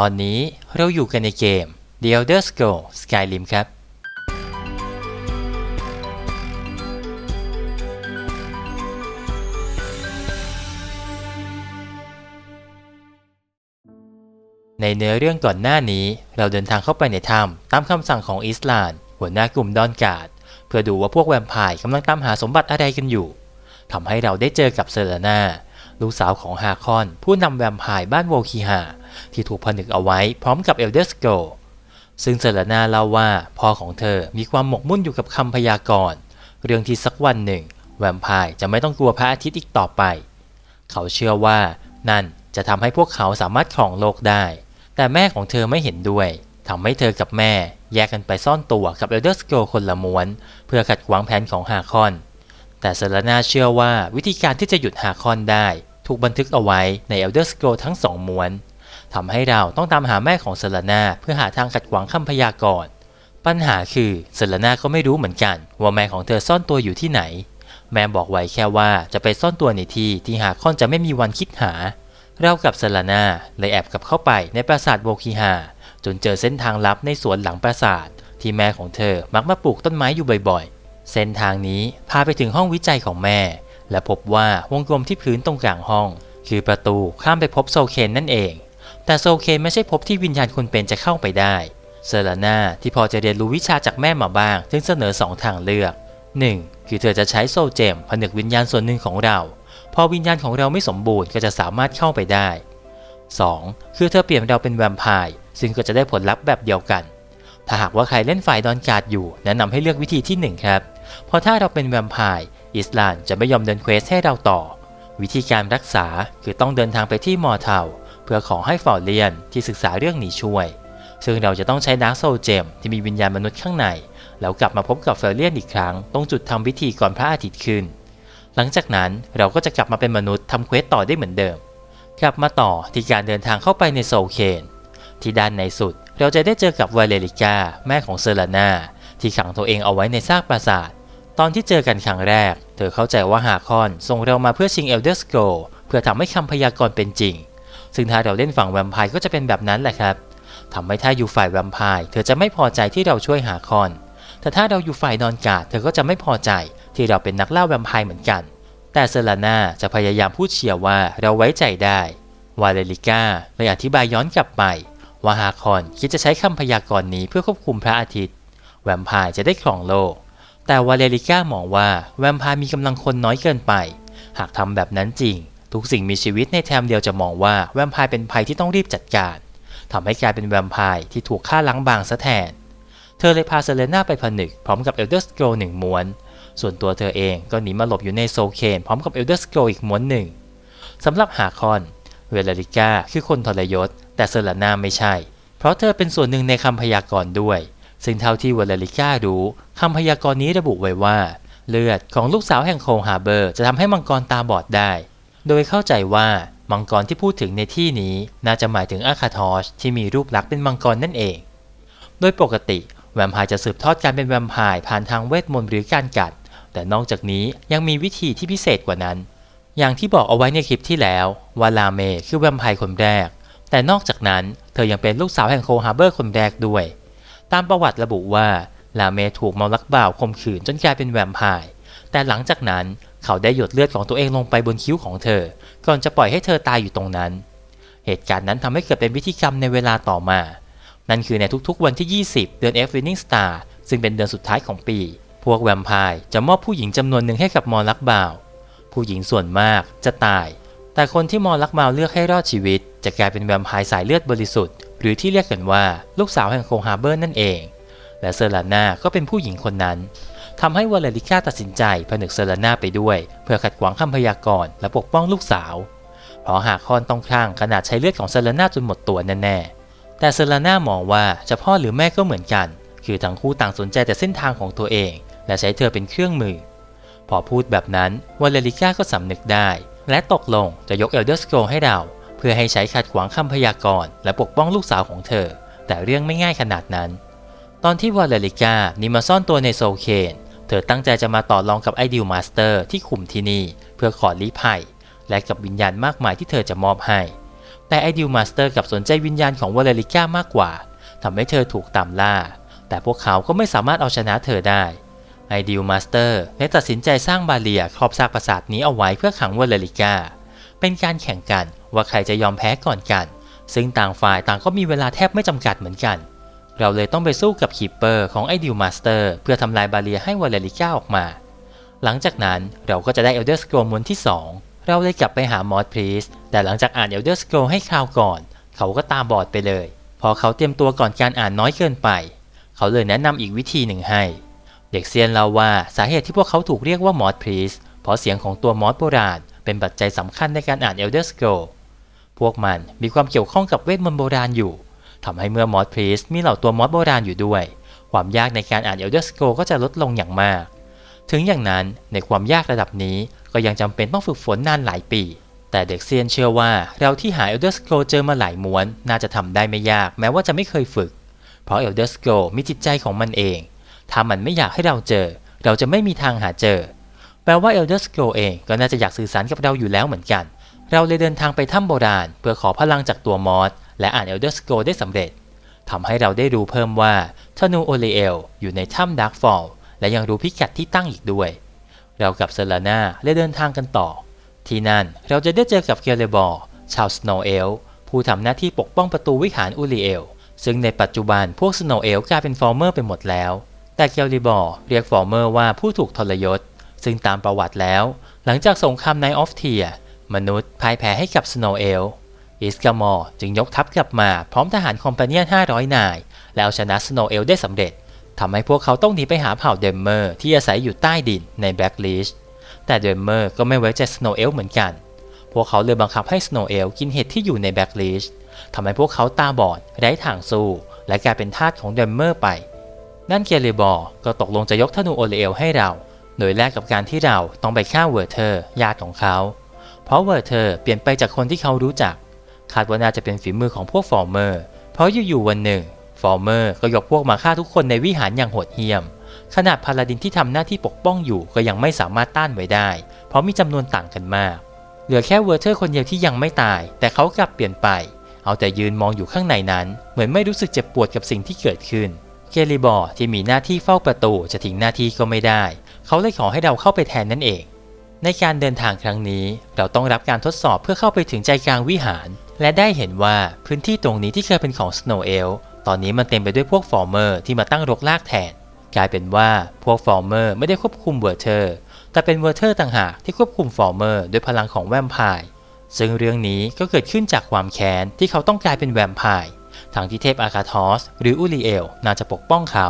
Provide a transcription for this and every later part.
ตอนนี้เราอยู่กันในเกม The Elder Scrolls Skyrim ครับ ในเนื้อเรื่องก่อนหน้านี้ เราเดินทางเข้าไปในถ้ำตามคำสั่งของอิสลานหัวหน้ากลุ่มดอนการ์ด เพื่อดูว่าพวกแวมไพร์กำลังตามหาสมบัติอะไรกันอยู่ทำให้เราได้เจอกับเซเลนาลูกสาวของฮาคอน ผู้นำแวมไพร์บ้านโวคีฮา ที่ถูกผนึกเอาไว้พร้อมกับเอลเดอร์สโกซึ่งเซเลนาเล่าว่าพ่อของเธอมีความหมกมุ่นอยู่กับคำพยากรณ์ เรื่องที่สักวันหนึ่ง แวมไพร์จะไม่ต้องกลัวพระอาทิตย์อีกต่อไป เขาเชื่อว่านั่นจะทำให้พวกเขาสามารถครองโลกได้ แต่แม่ของเธอไม่เห็นด้วยทำให้เธอกับแม่แยกกันไปซ่อนตัวกับเอลเดอร์สโกคนละม้วน เพื่อขัดขวางแผนของฮาคอน แต่เซเลนาเชื่อว่าวิธีการที่จะหยุดฮาคอนได้ ถูกบันทึกเอาไว้ใน Elder Scroll ทั้งสองม้วน ทำให้เราต้องตามหาแม่ของเซเลนาเพื่อหาทางขัดขวางคำพยากรณ์ปัญหาคือเซเลนาก็ไม่รู้เหมือนกัน ว่าแม่ของเธอซ่อนตัวอยู่ที่ไหน แม่บอกไว้แค่ว่าจะไปซ่อนตัวในที่ที่ฮาคอนจะไม่มีวันคิดหา เรากับเซเลนาเลยแอบกลับเข้าไปในปราสาทโบคีฮาจนเจอเส้นทางลับในสวนหลังปราสาท ที่แม่ของเธอมักมาปลูกต้นไม้อยู่บ่อยๆ เส้นทางนี้พาไปถึงห้องวิจัยของแม่ และพบว่าวงกลมที่พื้นตรงกลางห้อง คือประตูข้ามไปพบโซเคนนั่นเอง แต่โซเคนไม่ใช่พบที่วิญญาณคนเป็นจะเข้าไปได้เซเลนาที่พอจะเรียนรู้วิชาจากแม่มาบ้าง จึงเสนอสองทางเลือก 1. คือเธอจะใช้โซเจมผนึกวิญญาณส่วนหนึ่งของเรา พอวิญญาณของเราไม่สมบูรณ์ก็จะสามารถเข้าไปได้ 2. คือเธอเปลี่ยนเราเป็นแวมไพร์ซึ่งก็จะได้ผลลัพธ์แบบเดียวกัน ถ้าหากว่าใครเล่นฝ่ายดอนการ์ดอยู่ แนะนำให้เลือกวิธีที่ 1 ครับ เพราะถ้าเราเป็นแวมไพร์อิสลานจะไม่ยอมเดินเควสให้เราต่อ วิธีการรักษาคือต้องเดินทางไปที่มอเทา เพื่อขอให้ฟอร์เลียนที่ศึกษาเรื่องนี้ช่วย ซึ่งเราจะต้องใช้ดาร์กโซเจมที่มีวิญญาณมนุษย์ข้างใน แล้วกลับมาพบกับเฟอร์เลียนอีกครั้ง ตรงจุดทำพิธีก่อนพระอาทิตย์ขึ้น หลังจากนั้นเราก็จะกลับมาเป็นมนุษย์ทำเควสต่อได้เหมือนเดิม กลับมาต่อที่การเดินทางเข้าไปในโซลเคนที่ด้านในสุดเราจะได้เจอกับวาเลริกาแม่ของเซเลนาที่ขังตัวเองเอาไว้ในซากปราสาท ตอนที่เจอกันครั้งแรก เธอเข้าใจว่าฮาคอนส่งเรามาเพื่อชิงเอลเดอร์สโกเพื่อทำให้คำพยากรณ์เป็นจริง ซึ่งถ้าเราเล่นฝั่งแวมไพร์ก็จะเป็นแบบนั้นแหละครับทำให้ถ้าอยู่ฝ่ายแวมไพร์เธอจะไม่พอใจที่เราช่วยฮาคอน แต่ถ้าเราอยู่ฝ่ายนอนกาดเธอก็จะไม่พอใจที่เราเป็นนักล่าแวมไพร์เหมือนกัน แต่เซเลนาจะพยายามพูดเชียร์ว่าเราไว้ใจได้ วาเลริก้าเลยอธิบายย้อนกลับไปว่าฮาคอนคิดจะใช้คำพยากรณ์นี้เพื่อควบคุมพระอาทิตย์ แวมไพร์จะได้ครองโลก แต่วาเลริก้ามองว่าแวมไพร์มีกำลังคนน้อยเกินไป หากทำแบบนั้นจริง ทุกสิ่งมีชีวิตในแทมเดียวจะมองว่าแวมไพร์เป็นภัยที่ต้องรีบจัดการทำให้กลายเป็นแวมไพร์ที่ถูกฆ่าล้างบางซะแทน เธอเลยพาเซเลน่าไปผนึกพร้อมกับเอลเดอร์สโกรหนึ่งม้วน ส่วนตัวเธอเองก็หนีมาหลบอยู่ในโซเคนพร้อมกับเอลเดอร์สโกรอีกม้วนหนึ่งสำหรับฮาคอนเวลาริก้าคือคนทรยศ แต่เซเลน่าไม่ใช่ เพราะเธอเป็นส่วนหนึ่งในคำพยากรณ์ด้วย ซึ่งเท่าที่เวลาริก้ารู้คำพยากรณ์นี้ระบุไว้ว่า เลือดของลูกสาวแห่งโคฮาเบอร์ จะทำให้มังกรตาบอดได้ โดยเข้าใจว่ามังกรที่พูดถึงในที่นี้น่าจะหมายถึงอาคาทอชที่มีรูปลักษณ์เป็นมังกรนั่นเอง โดยปกติแวมไพร์จะสืบทอดการเป็นแวมไพร์ผ่านทางเวทมนต์หรือการกัด แต่นอกจากนี้ยังมีวิธีที่พิเศษกว่านั้น อย่างที่บอกเอาไว้ในคลิปที่แล้วว่าลาเมคือแวมไพร์คนแรก แต่นอกจากนั้นเธอยังเป็นลูกสาวแห่งโคฮาร์เบอร์คนแรกด้วย ตามประวัติระบุว่าลาเมถูกเมาลักบ่าวข่มขืนจนกลายเป็นแวมไพร์แต่หลังจากนั้น เขาได้หยดเลือดของตัวเองลงไปบนคิ้วของเธอ ก่อนจะปล่อยให้เธอตายอยู่ตรงนั้น เหตุการณ์นั้นทำให้เกิดเป็นพิธีกรรมในเวลาต่อมา นั่นคือในทุกๆวันที่ 20 เดือน F Winning Star ซึ่งเป็นเดือนสุดท้ายของปี พวกแวมไพร์จะมอบผู้หญิงจำนวนหนึ่งให้กับมอลักบ่าว ผู้หญิงส่วนมากจะตาย แต่คนที่มอลักบ่าวเลือกให้รอดชีวิต จะกลายเป็นแวมไพร์สายเลือดบริสุทธิ์ หรือที่เรียกกันว่าลูกสาวแห่งโคฮาร์เบอร์นั่นเอง และเซอร์ลาน่าก็เป็นผู้หญิงคนนั้น ทำให้วาเลริก้าตัดสินใจผนึกเซร์ลน่าไปด้วย เพื่อขัดขวางคำพยากรณ์และปกป้องลูกสาว เพราะหากคอนต้องคลั่งขนาดใช้เลือดของเซร์ลน่าจนหมดตัวแน่ๆ แต่เซร์ลน่ามองว่าจะพ่อหรือแม่ก็เหมือนกัน คือทั้งคู่ต่างสนใจแต่เส้นทางของตัวเอง และใช้เธอเป็นเครื่องมือ พอพูดแบบนั้นวาเลริก้าก็สำนึกได้ และตกลงจะยกเอลเดอร์สโกให้เรา เพื่อให้ใช้ขัดขวางคำพยากรณ์และปกป้องลูกสาวของเธอ แต่เรื่องไม่ง่ายขนาดนั้น ตอนที่วาเลริก้านี่มาซ่อนตัวในโซเคน เธอตั้งใจจะมาต่อรองกับไอดิวมาสเตอร์ที่คุมที่นี่ เพื่อขอลี้ภัย และกับวิญญาณมากมายที่เธอจะมอบให้ แต่ไอดิวมาสเตอร์กับสนใจวิญญาณของวอลเลริก้ามากกว่าทำให้เธอถูกตามล่า แต่พวกเขาก็ไม่สามารถเอาชนะเธอได้ไอดิวมาสเตอร์ได้ตัดสินใจสร้างบาเรียครอบซากปราสาทนี้เอาไว้เพื่อขังวอลเลริก้า เป็นการแข่งกันว่าใครจะยอมแพ้ก่อนกัน ซึ่งต่างฝ่ายต่างก็มีเวลาแทบไม่จำกัดเหมือนกัน เราเลยต้องไปสู้กับคีปเปอร์ของไอดิวมาสเตอร์เพื่อทำลายบาเรียให้วอลเลริก้าออกมา หลังจากนั้นเราก็จะได้เอลเดอร์สโกรมวนที่ 2 เราเลยกลับไปหามอสพรีสแต่หลังจากอ่านเอลเดอร์สโกรให้คราวก่อน เขาก็ตาบอดไปเลย พอเขาเตรียมตัวก่อนการอ่านน้อยเกินไป เขาเลยแนะนำอีกวิธีหนึ่งให้ เด็กเซียนเล่าว่าสาเหตุที่พวกเขาถูกเรียกว่ามอสพรีสเพราะเสียงของตัวมอสโบราณเป็นปัจจัยสำคัญในการอ่านเอลเดอร์สโกรพวกมันมีความเกี่ยวข้องกับเวทมนต์โบราณอยู่ ทำให้เมื่อมอสพรีสมีเหล่าตัวมอสโบราณอยู่ด้วย ความยากในการอ่านเอลเดอร์สโกรก็จะลดลงอย่างมาก ถึงอย่างนั้นในความยากระดับนี้ก็ยังจำเป็นต้องฝึกฝนนานหลายปี แต่เด็กเซียนเชื่อว่าเราที่หา Elder Scroll เจอมาหลายม้วน น่าจะทำได้ไม่ยากแม้ว่าจะไม่เคยฝึก เพราะ Elder Scroll มีจิตใจของมันเอง ถ้ามันไม่อยากให้เราเจอ เราจะไม่มีทางหาเจอ แปลว่า Elder Scroll เองก็น่าจะอยากสื่อสารกับเราอยู่แล้วเหมือนกัน เราเลยเดินทางไปถ้ำโบราณ เพื่อขอพลังจากตัวมอส และอ่าน Elder Scroll ได้สำเร็จทำให้เราได้รู้เพิ่มว่าธนูโอเลเอลอยู่ในถ้ำดาร์กฟอลและยังรู้พิกัดที่ตั้งอีกด้วย เรากับเซเลนาได้เดินทางกันต่อ ที่นั่นเราจะได้เจอกับเกเลบอร์ชาวสโนเอลผู้ทำหน้าที่ปกป้องประตูวิหารอูริเอลซึ่งในปัจจุบันพวกสโนเอลกลายเป็นฟอร์เมอร์ไปหมดแล้ว แต่เกลลิบอร์เรียกฟอร์เมอร์ว่าผู้ถูกทรยศ ซึ่งตามประวัติแล้ว หลังจากสงครามในออฟเทียมนุษย์พ่ายแพ้ให้กับสโนเอล อิสกามอร์จึงยกทัพกลับมาพร้อมทหารคอมพาเนียน500 นาย แล้วชนะสโนเอลได้สำเร็จทำให้พวกเขาต้องหนีไปหาเผ่าเดมเมอร์ที่อาศัยอยู่ใต้ดินในแบล็กลิชแต่เดมเมอร์ก็ไม่ไว้ใจสโนเอลเหมือนกัน พวกเขาเลยบังคับให้สโนเอลกินเห็ดที่อยู่ในแบล็กลิชทำให้พวกเขาตาบอดไร้ทางสู้และกลายเป็นทาสของเดมเมอร์ไป นั่นเกเลบอร์ก็ตกลงจะยกธนูโอเลเอลให้เรา โดยแลกกับการที่เราต้องไปฆ่าเวอร์เทอร์ญาติของเขา เพราะเวอร์เทอร์เปลี่ยนไปจากคนที่เขารู้จัก คาดว่าน่าจะเป็นฝีมือของพวกฟอร์เมอร์ เพราะอยู่ๆวันหนึ่ง ฟอร์เมอร์ก็ยกพวกมาฆ่าทุกคนในวิหารอย่างโหดเหี้ยม ขนาดพาลาดินที่ทำหน้าที่ปกป้องอยู่ก็ยังไม่สามารถต้านไว้ได้ เพราะมีจำนวนต่างกันมาก เหลือแค่เวอร์เทอร์คนเดียวที่ยังไม่ตาย แต่เขากลับเปลี่ยนไป เอาแต่ยืนมองอยู่ข้างในนั้น เหมือนไม่รู้สึกเจ็บปวดกับสิ่งที่เกิดขึ้นเกลิบอร์ที่มีหน้าที่เฝ้าประตูจะทิ้งหน้าที่ก็ไม่ได้ เขาเลยขอให้เราเข้าไปแทนนั่นเอง ในการเดินทางครั้งนี้ เราต้องรับการทดสอบเพื่อเข้าไปถึงใจกลางวิหาร และได้เห็นว่าพื้นที่ตรงนี้ที่เคยเป็นของสโนเอลตอนนี้มันเต็มไปด้วยพวกฟอร์เมอร์ที่มาตั้งรกรากแทน กลายเป็นว่าพวกฟอร์เมอร์ไม่ได้ควบคุมเวอร์เทอร์ แต่เป็นเวอร์เทอร์ต่างหากที่ควบคุมฟอร์เมอร์ด้วยพลังของแวมไพร์ซึ่งเรื่องนี้ก็เกิดขึ้นจากความแค้นที่เขาต้องกลายเป็นแวมไพร์ทางที่เทพอาคาทอสหรืออูริเอลน่าจะปกป้องเขา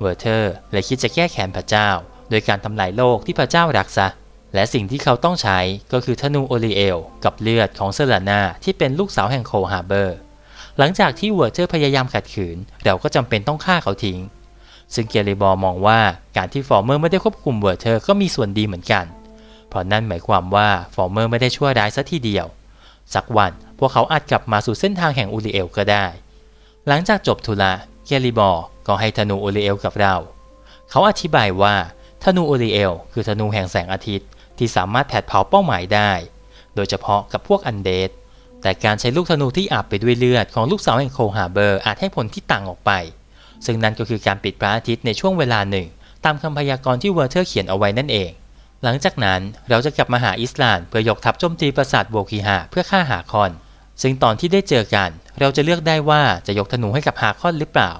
เวอร์เทอร์เลยคิดจะแก้แค้นพระเจ้า โดยการทำลายโลกที่พระเจ้ารักซะ และสิ่งที่เขาต้องใช้ก็คือธนูโอริเอลกับเลือดของเซเลนาที่เป็นลูกสาวแห่งโคฮาเบอร์ หลังจากที่เวอร์เทอร์พยายามขัดขืน เราก็จำเป็นต้องฆ่าเขาทิ้ง ซึ่งเกลิบอร์มองว่าการที่ฟอร์เมอร์ไม่ได้ควบคุมเวอร์เทอร์ก็มีส่วนดีเหมือนกัน เพราะนั่นหมายความว่าฟอร์เมอร์ไม่ได้ชั่วร้ายซะทีเดียว สักวันพวกเขาอาจกลับมาสู่เส้นทางแห่งโอูริเอลก็ได้ หลังจากจบธุระเกลิบอร์ก็ให้ธนูโอูริเอลกับเรา เขาอธิบายว่าธนูโอูริเอลคือธนูแห่งแสงอาทิตย์ ที่สามารถแผดเผาเป้าหมายได้ โดยเฉพาะกับพวกอันเดดแต่การใช้ลูกธนูที่อาบไปด้วยเลือดของลูกสาวแห่งโคฮาเบอร์อาจให้ผลที่ต่างออกไป ซึ่งนั่นก็คือการปิดพระอาทิตย์ในช่วงเวลาหนึ่ง ตามคำพยากรณ์ที่เวอร์เทอร์เขียนเอาไว้นั่นเอง หลังจากนั้นเราจะกลับมาหาอิสลานเพื่อยกทัพโจมตีปราสาทโวคีฮาเพื่อฆ่าหาคอน ซึ่งตอนที่ได้เจอกัน เราจะเลือกได้ว่าจะยกธนูให้กับฮาคอนหรือเปล่า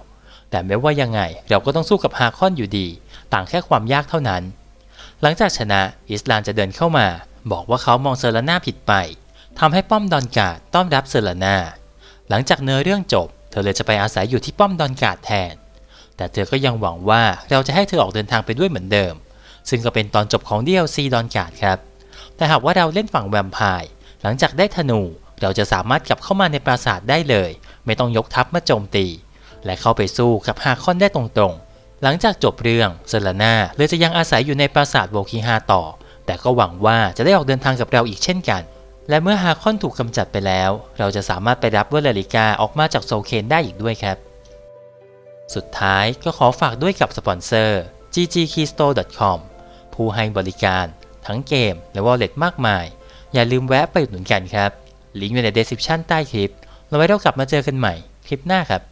แต่ไม่ว่ายังไงเราก็ต้องสู้กับฮาคอนอยู่ดี ต่างแค่ความยากเท่านั้น หลังจากชนะอิสลานจะเดินเข้ามา บอกว่าเขามองเซอร์ลาน่าผิดไปทำให้ป้อมดอนกาดต้อนรับเซอร์ลาน่าหลังจากเนื้อเรื่องจบ เธอเลยจะไปอาศัยอยู่ที่ป้อมดอนกาดแทน แต่เธอก็ยังหวังว่าเราจะให้เธอออกเดินทางไปด้วยเหมือนเดิม ซึ่งก็เป็นตอนจบของ DLC ดอนกาดครับ แต่หากว่าเราเล่นฝั่งแวมไพร์หลังจากได้ธนูเราจะสามารถกลับเข้ามาในปราสาทได้เลย ไม่ต้องยกทัพมาโจมตี และเข้าไปสู้กับฮาคอนได้ตรงๆ หลังจากจบเรื่องเซเลนาเลยจะยังอาศัยอยู่ในปราสาทโวคีฮาต่อ แต่ก็หวังว่าจะได้ออกเดินทางกับเราอีกเช่นกัน และเมื่อฮาคอนถูกกำจัดไปแล้ว เราจะสามารถไปรับเวอร์เลริกาออกมาจากโซเคนได้อีกด้วยครับ สุดท้ายก็ขอฝากด้วยกับสปอนเซอร์ ggkeystore.com ผู้ให้บริการ ทั้งเกมและ wallet มากมาย อย่าลืมแวะไปอุดหนุนกันครับ ลิงก์อยู่ใน description ใต้คลิปเราไว้เรากลับมาเจอกันใหม่คลิปหน้าครับ